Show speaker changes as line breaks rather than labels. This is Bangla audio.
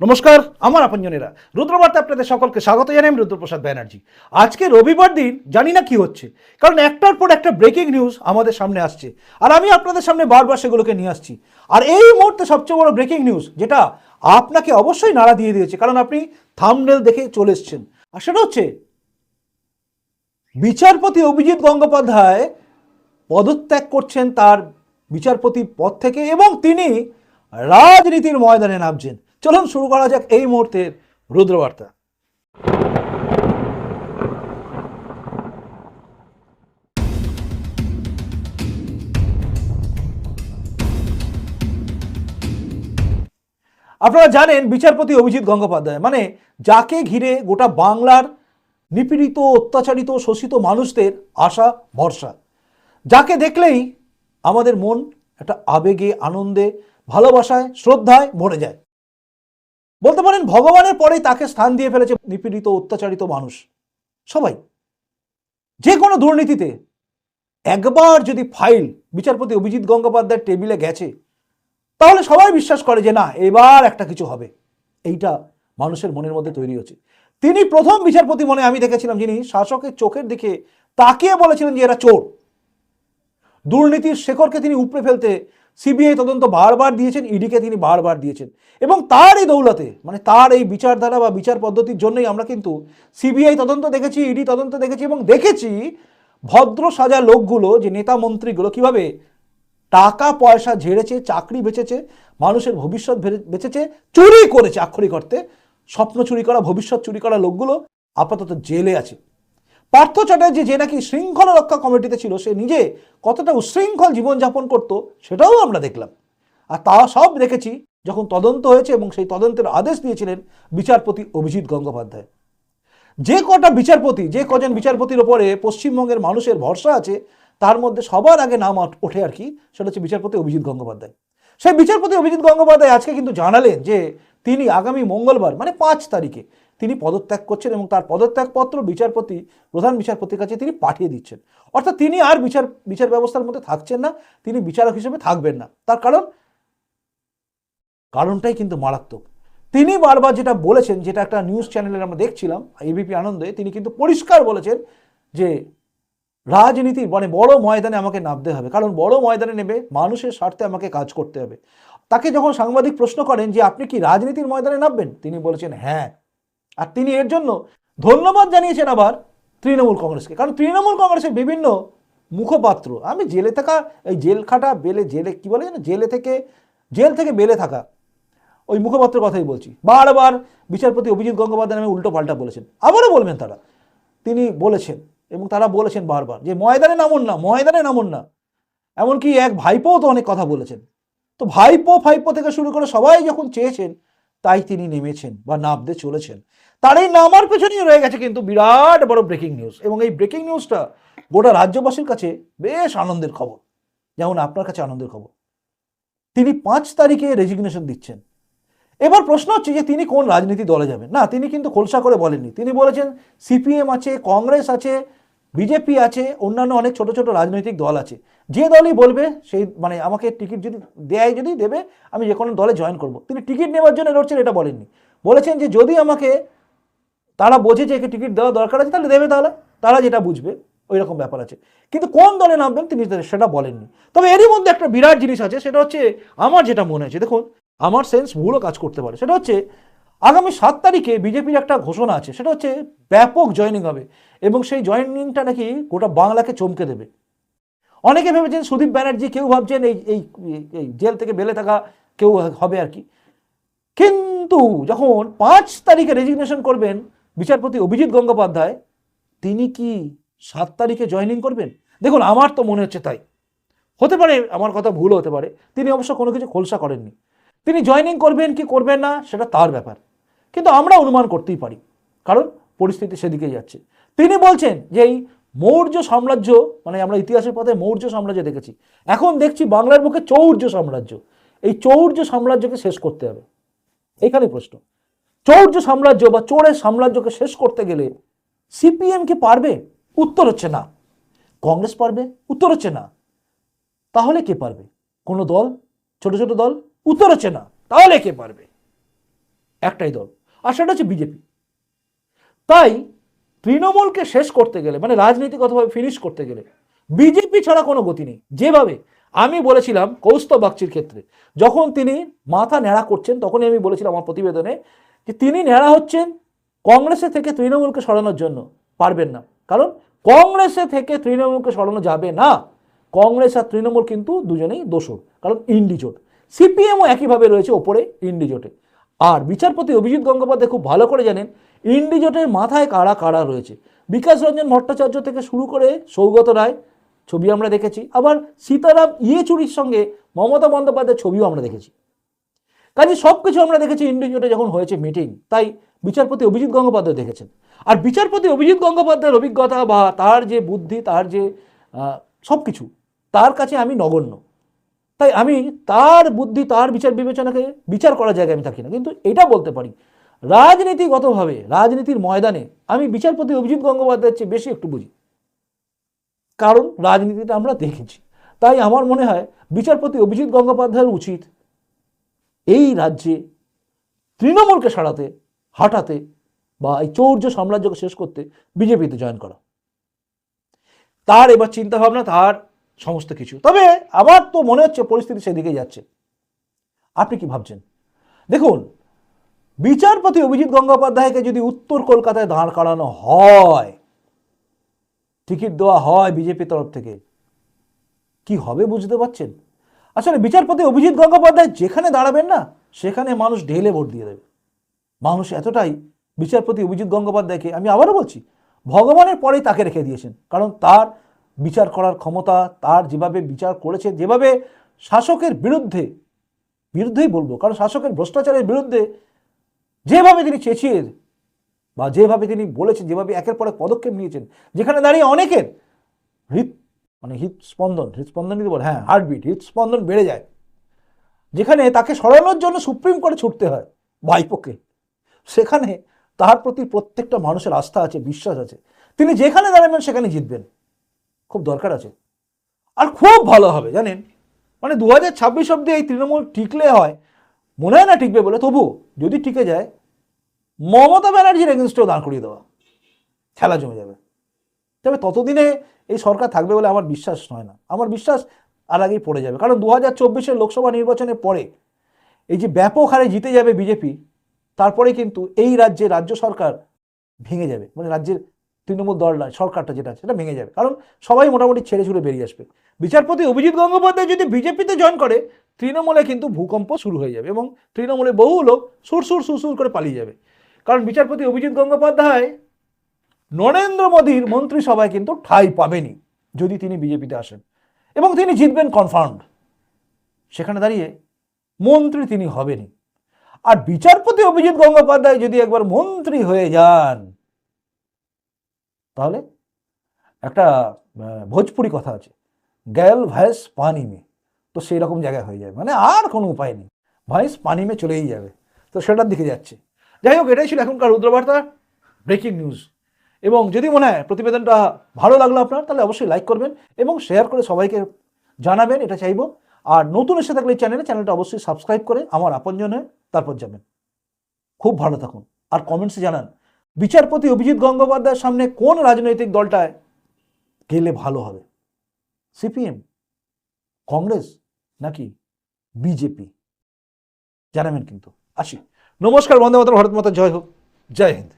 নমস্কার, আমার আপনজনেরা। রুদ্রবার্তা আপনাদের সকলকে স্বাগত জানাই আমি রুদ্রপ্রসাদ ব্যানার্জি। আজকে রবিবার দিন, জানি না কি হচ্ছে, কারণ একটার পর একটা ব্রেকিং নিউজ আমাদের সামনে আসছে, আর আমি আপনাদের সামনে বারবার সেগুলোকে নিয়ে আসছি। আর এই মুহূর্তে সবচেয়ে বড় ব্রেকিং নিউজ যেটা আপনাকে অবশ্যই নাড়া দিয়ে দিয়েছে, কারণ আপনি থামনেল দেখে চলে এসছেন। আর সেটা হচ্ছে, বিচারপতি অভিজিৎ গঙ্গোপাধ্যায় পদত্যাগ করছেন তার বিচারপতি পদ থেকে এবং তিনি রাজনীতির ময়দানে নামছেন। চলুন শুরু করা যাক এই মুহূর্তের রুদ্রবার্তা। আপনারা জানেন বিচারপতি অভিজিৎ গঙ্গোপাধ্যায় মানে যাকে ঘিরে গোটা বাংলার নিপীড়িত, অত্যাচারিত, শোষিত মানুষদের আশা, ভরসা। যাকে দেখলেই আমাদের মন একটা আবেগে, আনন্দে, ভালোবাসায়, শ্রদ্ধায় ভরে যায়। বলতে পারেন ভগবানের পরেই তাকে স্থান দিয়ে ফেলেছে নিপীড়িত, অত্যাচারিত মানুষ। সবাই। যে কোনো দুর্নীতিতে একবার যদি ফাইল বিচারপতি অভিজিৎ গঙ্গোপাধ্যায়ের টেবিলে গেছে, তাহলে সবাই বিশ্বাস করে যে না, এবার একটা কিছু হবে। এইটা মানুষের মনের মধ্যে তৈরি হচ্ছে। তিনি প্রথম বিচারপতি মনে আমি দেখেছিলাম যিনি শাসকের চোখের দিকে তাকিয়ে বলেছিলেন যে এরা চোর। দুর্নীতির শেকড়কে তিনি উপড়ে ফেলতে সিবিআই তদন্ত বারবার দিয়েছেন, ইডিকে তিনি বারবার দিয়েছেন। এবং তার এই দৌলতে মানে তার এই বিচারধারা বা বিচার পদ্ধতির জন্যই আমরা কিন্তু সিবিআই তদন্ত দেখেছি, ইডি তদন্ত দেখেছি এবং দেখেছি ভদ্র সাজা লোকগুলো, যে নেতা মন্ত্রীগুলো কীভাবে টাকা পয়সা ঝেড়েছে, চাকরি বেচেছে, মানুষের ভবিষ্যৎ বেচেছে, চুরি করেছে আক্ষরিক অর্থে, স্বপ্ন চুরি করা, ভবিষ্যৎ চুরি করা লোকগুলো আপাতত জেলে আছে। পার্থ চ্যাটার্জি যে নাকি শৃঙ্খলা রক্ষা কমিটিতে ছিল, সে নিজে কতটা উশৃঙ্খল জীবনযাপন করত, সেটাও আমরা দেখলাম। আর তা সব দেখেছি যখন তদন্ত হয়েছে এবং সেই তদন্তের আদেশ দিয়েছিলেন বিচারপতি অভিজিৎ গঙ্গোপাধ্যায়। যে কটা বিচারপতি, যে কজন বিচারপতির ওপরে পশ্চিমবঙ্গের মানুষের ভরসা আছে, তার মধ্যে সবার আগে নাম ওঠে আর কি, সেটা হচ্ছে বিচারপতি অভিজিৎ গঙ্গোপাধ্যায়। সেই বিচারপতি অভিজিৎ গঙ্গোপাধ্যায় আজকে কিন্তু জানালেন যে তিনি আগামী মঙ্গলবার মানে পাঁচ তারিখে তিনি পদত্যাগ করছেন এবং তার পদত্যাগপত্র বিচারপতি, প্রধান বিচারপতির কাছে তিনি পাঠিয়ে দিচ্ছেন। অর্থাৎ তিনি আর বিচার বিচার ব্যবস্থার মধ্যে থাকছেন না, তিনি বিচারক হিসেবে থাকবেন না। তার কারণ? কারণটাই কিন্তু মারাত্মক। তিনি বারবার যেটা বলেছেন, যেটা একটা নিউজ চ্যানেলে আমরা দেখছিলাম, এবিপি আনন্দে, তিনি কিন্তু পরিষ্কার বলেছেন যে রাজনীতি মানে বড় ময়দানে আমাকে নামতে হবে। কারণ বড় ময়দানে নেবে মানুষের স্বার্থে আমাকে কাজ করতে হবে। তাকে যখন সাংবাদিক প্রশ্ন করেন যে আপনি কি রাজনীতির ময়দানে নামবেন, তিনি বলেছেন হ্যাঁ। আর তিনি এর জন্য ধন্যবাদ জানিয়েছেন আবার তৃণমূল কংগ্রেসকে। কারণ তৃণমূল কংগ্রেসের বিভিন্ন মুখপাত্র, আমি জেলে থাকা, এই জেল খাটা, বেলে, জেলে, কি বলে যেন, জেলে থেকে, জেল থেকে বেলে থাকা, ওই মুখপাত্রের কথাই বলছি। বারবার বিচারপতি অভিজিৎ গঙ্গোপাধ্যায় নামে উল্টো পাল্টা বলেছেন। আবারও বলবেন তারা। তিনি বলেছেন, এবং তারা বলেছেন বারবার যে, ময়দানে নামুন না, ময়দানে নামুন না। এমনকি এক ভাইপোও তো অনেক কথা বলেছেন। তো ভাইপো ফাইপো থেকে শুরু করে সবাই যখন চেয়েছেন, তাই তিনি নেমেছেন বা নামতে চলেছেন। তার এই নামার পেছনেই রয়ে গেছে কিন্তু বিরাট বড় ব্রেকিং নিউজ এবং এই ব্রেকিং নিউজটা গোটা রাজ্যবাসীর কাছে বেশ আনন্দের খবর। যেমন আপনার কাছে আনন্দের খবর। তিনি পাঁচ তারিখে রেজিগনেশন দিচ্ছেন। এবার প্রশ্ন হচ্ছে যে তিনি কোন রাজনীতি দলে যাবেন? না, তিনি কিন্তু খোলসা করে বলেননি। তিনি বলেছেন সিপিএম আছে কংগ্রেস আছে বিজেপি আছে, অন্যান্য অনেক ছোট ছোট রাজনৈতিক দল আছে। যে দলই বলবে, সেই মানে আমাকে টিকিট যদি দেয়, যদি দেবে, আমি যে কোনো দলে জয়েন করব। তিনি টিকিট নেওয়ার জন্য লড়ছেন, এটা বলেননি। বলেছেন যে যদি আমাকে, তারা বোঝে যে টিকিট দেওয়া দরকার আছে, তাহলে দেবে তাহলে। তারা যেটা বুঝবে ওই রকম ব্যাপার আছে। কিন্তু কোন দলে নামবেন, তিনি সেটা বলেননি। তবে এরই মধ্যে একটা বিরাট জিনিস আছে, সেটা হচ্ছে আমার যেটা মনে হয়েছে। দেখুন, আমার সেন্স ভুলও কাজ করতে পারে। সেটা হচ্ছে আগামী সাত তারিখে বিজেপির একটা ঘোষণা আছে, সেটা হচ্ছে ব্যাপক জয়েনিং হবে এবং সেই জয়েনিংটা নাকি গোটা বাংলাকে চমকে দেবে। অনেকে ভেবেছেন সুদীপ ব্যানার্জি কেউ ভাবছেন এই এই জেল থেকে বেলে থাকা কেউ হবে আর কি। কিন্তু যখন পাঁচ তারিখে রেজিগনেশন করবেন বিচারপতি অভিজিৎ গঙ্গোপাধ্যায়, তিনি কি সাত তারিখে জয়েনিং করবেন? দেখুন, আমার তো মনে হচ্ছে তাই। হতে পারে আমার কথা ভুল হতে পারে, তিনি অবশ্য কোনো কিছু খোলসা করেননি। তিনি জয়েনিং করবেন কি করবেন না, সেটা তার ব্যাপার। কিন্তু আমরা অনুমান করতেই পারি। কারণ পরিস্থিতি সেদিকেই যাচ্ছে। তিনি বলছেন যে এই মৌর্য সাম্রাজ্য মানে আমরা ইতিহাসের পথে মৌর্য সাম্রাজ্য দেখেছি। এখন দেখছি বাংলার বুকে চৌর্য সাম্রাজ্য। এই চৌর্য সাম্রাজ্যকে শেষ করতে হবে। এখানে প্রশ্ন। চৌর্য সাম্রাজ্য বা চোরের সাম্রাজ্যকে শেষ করতে গেলে সিপিএম কি পারবে? উত্তর হচ্ছে না। কংগ্রেস পারবে? উত্তর হচ্ছে না। তাহলে কে পারবে? কোনো দল? ছোট ছোট দল? উত্তর হচ্ছে না। তাহলে কে পারবে? একটাই দল। আর সেটা হচ্ছে বিজেপি। তাই তৃণমূলকে শেষ করতে গেলে মানে রাজনীতিগতভাবে ফিনিশ করতে গেলে, বিজেপি ছাড়া কোনো গতি নেই। যেভাবে আমি বলেছিলাম কৌস্তব বাগচির ক্ষেত্রে, যখন তিনি মাথা ন্যাড়া করছেন, তখনই আমি বলেছিলাম আমার প্রতিবেদনে যে তিনি ন্যাড়া হচ্ছেন, কংগ্রেসে থেকে তৃণমূলকে সরানোর জন্য পারবেন না। কারণ কংগ্রেসে থেকে তৃণমূলকে সরানো যাবে না। কংগ্রেস আর তৃণমূল কিন্তু দুজনেই দোষর, কারণ ইন্ডিজোট। সিপিএমও একইভাবে রয়েছে ওপরে, ইন্ডিজোটে। আর বিচারপতি অভিজিৎ গঙ্গোপাধ্যায় খুব ভালো করে জানেন ইন্ডিজোটের মাথায় কারা কারা রয়েছে। বিকাশ রঞ্জন ভট্টাচার্য থেকে শুরু করে সৌগত রায় ছবি আমরা দেখেছি, আবার সীতারাম ইয়েচুরির সঙ্গে মমতা বন্দ্যোপাধ্যায়ের ছবিও আমরা দেখেছি। কাজে সব কিছু আমরা দেখেছি ইন্ডিজোটে যখন হয়েছে মিটিং, তাই বিচারপতি অভিজিৎ গঙ্গোপাধ্যায় দেখেছেন। আর বিচারপতি অভিজিৎ গঙ্গোপাধ্যায়ের অভিজ্ঞতা বা তার যে বুদ্ধি, তার যে সব কিছু তার কাছে আমি নগণ্য। তাই আমি তার বুদ্ধি, তার বিচার বিবেচনাকে বিচার করার জায়গায় আমি থাকি না। কিন্তু এটা বলতে পারি, রাজনীতিগতভাবে, রাজনীতির ময়দানে আমি বিচারপতি অভিজিৎ গঙ্গোপাধ্যায়ের চেয়ে বেশি একটু বুঝি। কারণ রাজনীতিটা আমরা দেখেছি। তাই আমার মনে হয় বিচারপতি অভিজিৎ গঙ্গোপাধ্যায়ের উচিত এই রাজ্যে তৃণমূলকে সারাতে, হাঁটাতে বা এই চৌর্য সাম্রাজ্যকে শেষ করতে বিজেপিতে জয়েন করা। তার এবার চিন্তা ভাবনা তার সমস্ত কিছু। তবে আমার তো মনে হচ্ছে পরিস্থিতি সেদিকে যাচ্ছে। আপনি কি ভাবছেন? দেখুন, বিচারপতি অভিজিৎ গঙ্গোপাধ্যায়কে যদি উত্তর কলকাতায় দাঁড় করানো হয়, টিকিট দেওয়া হয় বিজেপির তরফ থেকে, কি হবে বুঝতে পারছেন? আসলে বিচারপতি অভিজিৎ গঙ্গোপাধ্যায় যেখানে দাঁড়াবেন না, সেখানে মানুষ ঢেলে ভোট দিয়ে দেবে। মানুষ এতটাই বিচারপতি অভিজিৎ গঙ্গোপাধ্যায়কে, আমি আবারও বলছি, ভগবানের পরেই তাকে রেখে দিয়েছেন। কারণ তার বিচার করার ক্ষমতা তার যেভাবে বিচার করেছে, যেভাবে শাসকের বিরুদ্ধে, বিরুদ্ধেই বলব, কারণ শাসকের ভ্রষ্টাচারের বিরুদ্ধে যেভাবে তিনি চেঁচিয়ে বা যেভাবে তিনি বলেছেন, যেভাবে একের পর এক পদক্ষেপ নিয়েছেন, যেখানে দাঁড়িয়ে অনেকের হৃদ মানে হৃদস্পন্দন হৃদস্পন্দনই তো বলে হ্যাঁ হার্টবিট হৃদস্পন্দন বেড়ে যায়। যেখানে তাকে সরানোর জন্য সুপ্রিম কোর্টে ছুটতে হয় বাইপোকে সেখানে তার প্রতি প্রত্যেকটা মানুষের আস্থা আছে, বিশ্বাস আছে। তিনি যেখানে দাঁড়াবেন সেখানে জিতবেন। খুব দরকার আছে। আর খুব ভালো হবে, জানেন? মানে দু হাজার ছাব্বিশ অব্দি এই তৃণমূল টিকলে হয়, মনে হয় না টিকবে বলে? তবু যদি টিকে যায়, মমতা ব্যানার্জির এগেনস্টেও দাঁড় করিয়ে দেওয়া, খেলা জমে যাবে। তবে ততদিনে এই সরকার থাকবে বলে আমার বিশ্বাস নয় না। আমার বিশ্বাস আর আগেই পড়ে যাবে। কারণ দু হাজার চব্বিশের লোকসভা নির্বাচনের পরে এই যে ব্যাপক হারে জিতে যাবে বিজেপি, তারপরে কিন্তু এই রাজ্যে রাজ্য সরকার ভেঙে যাবে। মানে রাজ্যের তৃণমূল দল নয়, সরকারটা যেটা আছে, সেটা ভেঙে যাবে। কারণ সবাই মোটামুটি ছেড়ে ছুড়ে বেরিয়ে আসবে। বিচারপতি অভিজিৎ গঙ্গোপাধ্যায় যদি বিজেপিতে জয়েন করে, তৃণমূলে কিন্তু ভূকম্প শুরু হয়ে যাবে এবং তৃণমূলে বহু লোক সুর সুর সুরসুর করে পালিয়ে যাবে। কারণ বিচারপতি অভিজিৎ গঙ্গোপাধ্যায়, নরেন্দ্র মোদীর মন্ত্রিসভায় কিন্তু ঠাঁই পাবেনি যদি তিনি বিজেপিতে আসেন। এবং তিনি জিতবেন কনফার্মড সেখানে দাঁড়িয়ে মন্ত্রী তিনি হবেনি আর বিচারপতি অভিজিৎ গঙ্গোপাধ্যায় যদি একবার মন্ত্রী হয়ে যান তাহলে একটা ভোজপুরি কথা আছে। গ্যাল ভয়েস পানি মে। তো সেই রকম জায়গায় হয়ে যাবে। মানে আর কোনো উপায় নেই। ভয়েস পানি মে চলেই যাবে। তো সেটার দিকে যাচ্ছে। যাই হোক, এটাই ছিল এখনকার রুদ্রবার্তা। Breaking news. এবং যদি মনে হয় প্রতিবেদনটা ভালো লাগল আপনার, তাহলে অবশ্যই লাইক করবেন এবং শেয়ার করে সবাইকে জানাবেন, এটা চাইব। আর নতুন এসে থাকলে চ্যানেলে, চ্যানেলটা অবশ্যই সাবস্ক্রাইব করে আমার আপনজন তারপর যাবেন। খুব ভালো থাকুন। আর কমেন্টসে জানান। বিচারপতি অভিজিৎ গঙ্গোপাধ্যায়ের সামনে কোন রাজনৈতিক দলটায় গেলে ভালো হবে? সিপিএম, কংগ্রেস নাকি বিজেপি? জানাবেন কিন্তু। আসি। নমস্কার, বন্দে মাতর ভারত মাতা, জয় হোক। জয় হিন্দ।